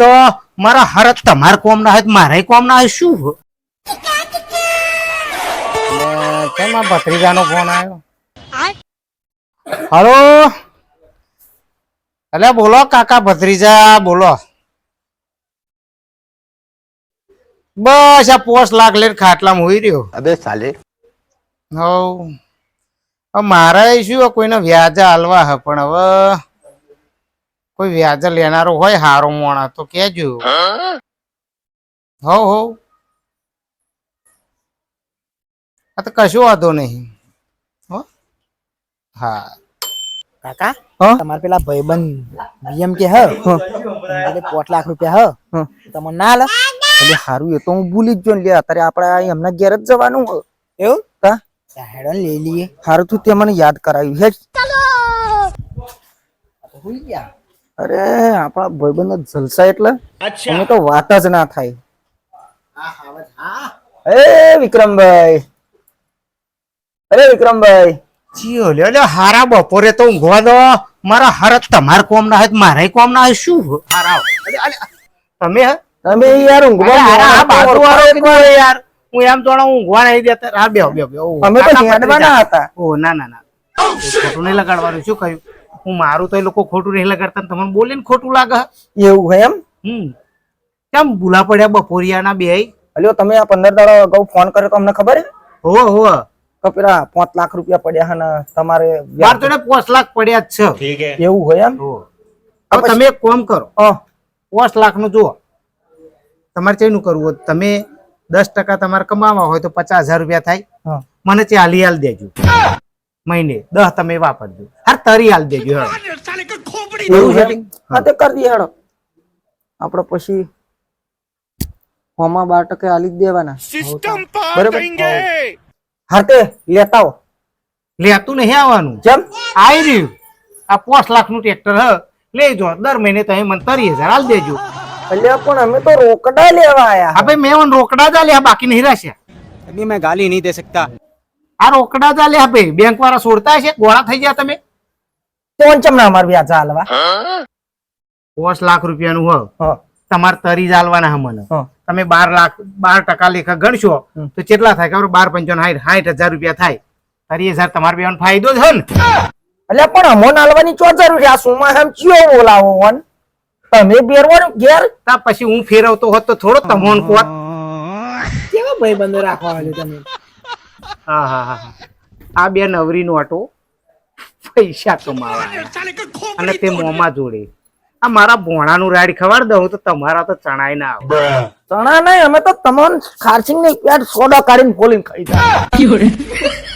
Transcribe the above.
તો મારા હરત તમાર કોમ ના હોય તો મારે કોમ ના હોય શું કેમ આ ભત્રીજાનો ફોન આવ્યો હલો? અલે બોલો કાકા ભત્રીજા બોલો. બસ આ પોસ્ટ લાખ લઈને ખાટલામાં હોઈ રહ્યો અબે સાલે. હવ. મારે શું કોઈને વ્યાજ હાલવા હે પણ હવે કોઈ વ્યાજ લેનારો હોય હારો મોણા તો કેજો. હવ હવ આ તો કશો વાંધો નહીં. હો. હા. કાકા તમારે પેલા ભાઈબંધ વીએમ કે હ? પોટ લાખ રૂપિયા હ. હા. તમને ના લે. એટલે હારું એ તો હું ભૂલી જ જો લે અત્યારે આપણે એમના ઘેર જ જવાનું એવું? તા હેડન લઈ લઈએ. હારું તું તે મને યાદ કરાવ્યું હે ભૂલી ગયા. અરે આપણા ભાઈબંધ જલસા એટલે? અમે તો વાત જ ના થાય. હા હા હા. એ વિક્રમભાઈ. અરે વિક્રમભાઈ. જીઓ લ્યો લ્યો હારા બપોરે તો ઊંઘવા દો. મારા હરત તમાર કોમ ના હોય તો મારે કોમ ના હોય શું હારા અલે, અલે, તમે તમે યાર ઊંઘવા હારા, બાજુ વાળો યાર? હું એમ તો ઊંઘવા નહીં દેતા. હા બેહો બેહો અમે તો હેડવાના હતા. ઓ ના ના ના. ફોટો નહીં લગાડવાનું. શું કહ્યું? હું મારું તો એ લોકો ખોટું રહેલા કરતા તમને બોલીને ખોટું લાગે. એવું હોય એમ? હમ. કેમ ભૂલા પડ્યા બપોરિયાના બે? અલ્યો તમે આ પંદર દાડા અગાઉ ફોન કર્યો તો અમને ખબર હે? હો હો. કપરા પાંચ લાખ રૂપિયા પડ્યા હે ને તમારે બાર તો પાંચ લાખ પડ્યા જ છે. એવું હોય એમ? હો. હવે તમે એક કામ કરો. હા. પાંચ લાખનું જુઓ. તમારે ચેનું કરવું હોય. તમે દસ ટકા તમારે કમાવા હોય તો પચાસ હજાર રૂપિયા થાય. હા. મને ચાલી હાલ દેજો. મહિને દસ તમે વાપરજો હાર તરી હાલ દેજો હા. તે કરી દે હેડો. આપણે પછી હોમા બાર ટકે આલી દેવાના. સિસ્ટમ પર કરેંગે હાર તે લેતા આવો. લેતું નહીં આવવાનું. જેમ? આવી રહ્યું. આ પાંચ લાખનું ટ્રેક્ટર હ. લઈ જો દર મહિને તમે મને તરી હજાર હાલ દેજો. એટલે પણ અમે તો રોકડા લેવા આયા. હા ભાઈ મેં રોકડા જ લ્યા બાકી નહીં રહેશે અભી મેં ગાલી નહીં દે શકતા. આ રોકડા આલ્યા ભાઈ. બેંક વાળા છોડતા હશે? ગોળા થઈ ગયા તમે? કોણ ચમના અમાર વ્યાજ હાલવા પાંચ લાખ રૂપિયાનું હ. હા. તમારે તરી જ મને તમે બાર લાખ બાર ટકા લેખા ગણશો તો કેટલા થાય? ખબર? બાર પંચાવન સાઠ સાઠ હજાર રૂપિયા થાય. તરી હજાર તમારે બેવાનો ફાયદો જ ને. એટલે પણ અમોન હાલવાની ચો જરૂર છે. આ સુમા એમ ચિયો બોલાવો હોન? તમે બેરવાનું ઘેર? તા પછી હું ફેરવતો હોત તો થોડો તમોન કોત. કેવા ભાઈબંધો રાખવા છે તમે? હા હા હા. આ બે નવરી નોટો પૈસા કમાવા અને તે મોમાં જોડે. આ મારા ભોણાનું રાડ ખવાડ દઉં તો તમારા તો ચણાય ના આવે. ચણા નહીં અમે તો તમામ ખારસિંગ ને પેટ સોડા કાઢીને ફોલીને ખાઈ જાય